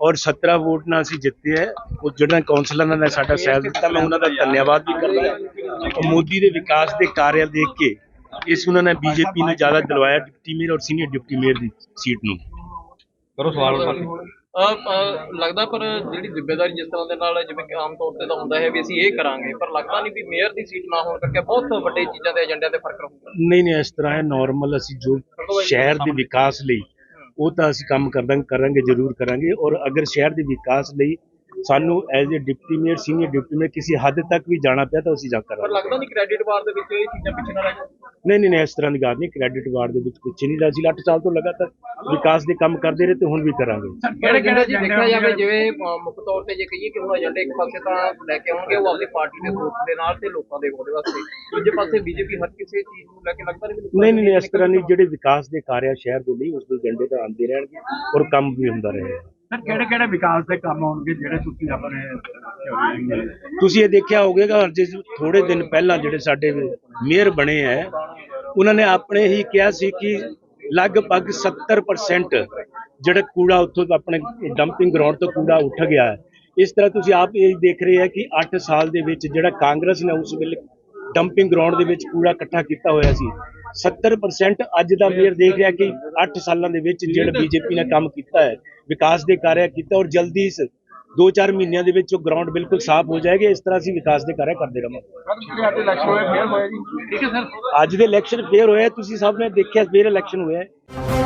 ਔਰ 17 ਵੋਟ ਨਾਲ ਅਸੀਂ ਜਿੱਤੇ ਹੈ। ਉਹ ਜਿਹੜਾ ਕੌਂਸਲਰਾਂ ਨੇ ਸਾਡਾ ਸਾਥ ਦਿੱਤਾ ਮੈਂ ਉਹਨਾਂ ਦਾ ਧੰਨਵਾਦ ਵੀ ਕਰਦਾ ਹਾਂ। ਮੋਦੀ ਦੇ ਵਿਕਾਸ ਦੇ ਕਾਰਜ ਦੇਖ ਕੇ ਇਸ ਉਹਨਾਂ ਨੇ ਬੀਜੇਪੀ ਨੂੰ ਜ਼ਿਆਦਾ ਦਿਲਵਾਇਆ ਡਿਪਟੀ ਮੇਅਰ ਔਰ ਸੀਨੀਅਰ ਡਿਪਟੀ ਮੇਅਰ ਦੀ ਸੀਟ ਨੂੰ। ਕਰੋ ਸਵਾਲ ਲੱਗਦਾ ਪਰ ਜਿਹੜੀ ਜ਼ਿੰਮੇਵਾਰੀ ਜਿਸ ਤਰ੍ਹਾਂ ਦੇ ਨਾਲ ਜਿਵੇਂ ਕਿ ਆਮ ਤੌਰ ਤੇ ਤਾਂ ਹੁੰਦਾ ਹੈ ਵੀ ਅਸੀਂ ਇਹ ਕਰਾਂਗੇ ਪਰ ਲੱਗਦਾ ਨਹੀਂ ਵੀ ਮੇਅਰ ਦੀ ਸੀਟ ਨਾ ਹੋਣ ਕਰਕੇ ਬਹੁਤ ਵੱਡੇ ਚੀਜ਼ਾਂ ਦੇ ਏਜੰਡਿਆਂ ਤੇ ਫ਼ਰਕ ਰਹੂਗਾ। ਨਹੀਂ ਨਹੀਂ ਇਸ ਤਰ੍ਹਾਂ ਹੈ ਨਾਰਮਲ ਅਸੀਂ ਜੋ ਸ਼ਹਿਰ ਦੇ ਵਿਕਾਸ ਲਈ ਉਹ ਤਾਂ ਅਸੀਂ ਕੰਮ ਕਰਦਾਂ, ਕਰਾਂਗੇ, ਜ਼ਰੂਰ ਕਰਾਂਗੇ ਔਰ ਅਗਰ ਸ਼ਹਿਰ ਦੇ ਵਿਕਾਸ ਲਈ ਸਾਨੂੰ as a deputy mayor senior deputy mayor ਕਿਸੇ ਹੱਦ ਤੱਕ ਵੀ ਜਾਣਾ ਪਿਆ ਤਾਂ ਅਸੀਂ ਜਾ ਪਰ ਕਰਾਂਗੇ ਲੱਗਦਾ ਨਹੀਂ ਕ੍ਰੈਡਿਟ ਵਾਰ ਦੇ ਵਿੱਚ ਇਹ ਚੀਜ਼ਾਂ ਪਿੱਛੇ ਨਾ ਰਹਿ ਨਹੀਂ ਨਹੀਂ ਨਹੀਂ ਇਸ ਤਰ੍ਹਾਂ ਦੀ ਗੱਲ ਨਹੀਂ ਕ੍ਰੈਡਿਟ ਵਾਰਡ ਦੇ ਵਿੱਚ ਪਿੱਛੇ ਨਹੀਂ ਅਸੀਂ 8 ਸਾਲ ਤੋਂ ਲਗਾਤਾਰ ਵਿਕਾਸ ਦੇ ਕੰਮ ਕਰਦੇ ਰਹੇ ਤੇ ਹੁਣ ਵੀ ਕਰਾਂਗੇ। ਕਿਹੜੇ ਕਿਹੜੇ ਜੀ ਦੇਖਿਆ ਜਾਵੇ ਜਿਵੇਂ ਮੁੱਖ ਤੌਰ ਤੇ ਜੇ ਕਹੀਏ ਕਿ ਹੁਣ ਏਜੰਡੇ ਇੱਕ ਪਾਸੇ ਤਾਂ ਲੈ ਕੇ ਆਉਣਗੇ ਉਹ ਆਪਣੀ ਪਾਰਟੀ ਦੇ ਸੋਚ ਦੇ ਨਾਲ ਤੇ ਲੋਕਾਂ ਦੇ ਉਹਦੇ ਵਾਸਤੇ। ਦੂਜੇ ਪਾਸੇ ਬੀਜੇਪੀ ਹਰ ਕਿਸੇ ਚੀਜ਼ ਨੂੰ ਲੈ ਕੇ ਲੱਗਦਾ ਨਹੀਂ ਨਹੀਂ ਨਹੀਂ ਇਸ ਤਰ੍ਹਾਂ ਨਹੀਂ ਜਿਹੜੇ ਵਿਕਾਸ ਦੇ ਕਾਰਿਆ ਸ਼ਹਿਰ ਦੇ ਲਈ ਉਸ ਦੇ ਏਜੰਡੇ ਤਾਂ ਆਉਂਦੇ ਰਹਿਣਗੇ ਔਰ ਕੰਮ ਵੀ ਹੁੰਦਾ ਰਹੇਗਾ ਸਰ ਕਿਹੜੇ ਕਿਹੜੇ ਵਿਕਾਸ ਦੇ ਕੰਮ ਹੋਣਗੇ ਜਿਹੜੇ ਤੁਸੀਂ ਆਪਣੇ ਤੁਸੀਂ ਇਹ ਦੇਖਿਆ ਹੋਵੇਗਾ ਜੇ ਥੋੜੇ ਦਿਨ ਪਹਿਲਾਂ ਜਿਹੜੇ ਸਾਡੇ ਮੇਅਰ ਬਣੇ ਹੈ ਉਹਨਾਂ ਨੇ ਆਪਣੇ ਹੀ ਕਿਹਾ ਸੀ ਕਿ ਲਗਭਗ 70% ਜਿਹੜਾ ਕੂੜਾ ਉੱਥੋਂ ਆਪਣੇ ਡੰਪਿੰਗ ਗਰਾਊਂਡ ਤੋਂ ਕੂੜਾ ਉੱਠ ਗਿਆ ਹੈ। ਇਸ ਤਰ੍ਹਾਂ ਤੁਸੀਂ ਆਪ ਇਹ ਦੇਖ ਰਹੇ ਹੈ ਕਿ 8 ਸਾਲ ਦੇ ਵਿੱਚ ਜਿਹੜਾ ਕਾਂਗਰਸ ਨੇ ਉਸ ਵੇਲੇ ਡੰਪਿੰਗ ਗਰਾਊਂਡ ਦੇ ਵਿੱਚ ਕੂੜਾ ਇਕੱਠਾ ਕੀਤਾ ਹੋਇਆ ਸੀ। 70% ਅੱਜ ਦਾ ਮੇਅਰ ਦੇਖ ਰਿਹਾ ਕਿ 8 ਸਾਲਾਂ ਦੇ ਵਿੱਚ ਜਿਹੜਾ ਬੀਜੇਪੀ ਨੇ ਕੰਮ ਕੀਤਾ ਹੈ, ਵਿਕਾਸ ਦੇ ਕਾਰਿਆ ਕੀਤਾ ਔਰ ਜਲਦੀ 2-4 ਮਹੀਨਿਆਂ ਦੇ ਵਿੱਚ ਉਹ ਗਰਾਊਂਡ ਬਿਲਕੁਲ ਸਾਫ਼ ਹੋ ਜਾਏਗਾ ਇਸ ਤਰ੍ਹਾਂ ਅਸੀਂ ਵਿਕਾਸ ਦੇ ਕਾਰਜ ਕਰਦੇ ਰਹਾਂਗੇ। ਅੱਜ ਇਲੈਕਸ਼ਨ ਹੋਏ ਫੇਰ ਹੋਇਆ ਜੀ? ਠੀਕ ਹੈ ਸਰ ਅੱਜ ਦੇ ਇਲੈਕਸ਼ਨ ਫੇਰ ਹੋਇਆ ਤੁਸੀਂ ਸਭ ਨੇ ਦੇਖਿਆ ਫੇਰ ਇਲੈਕਸ਼ਨ ਹੋਇਆ ਹੈ।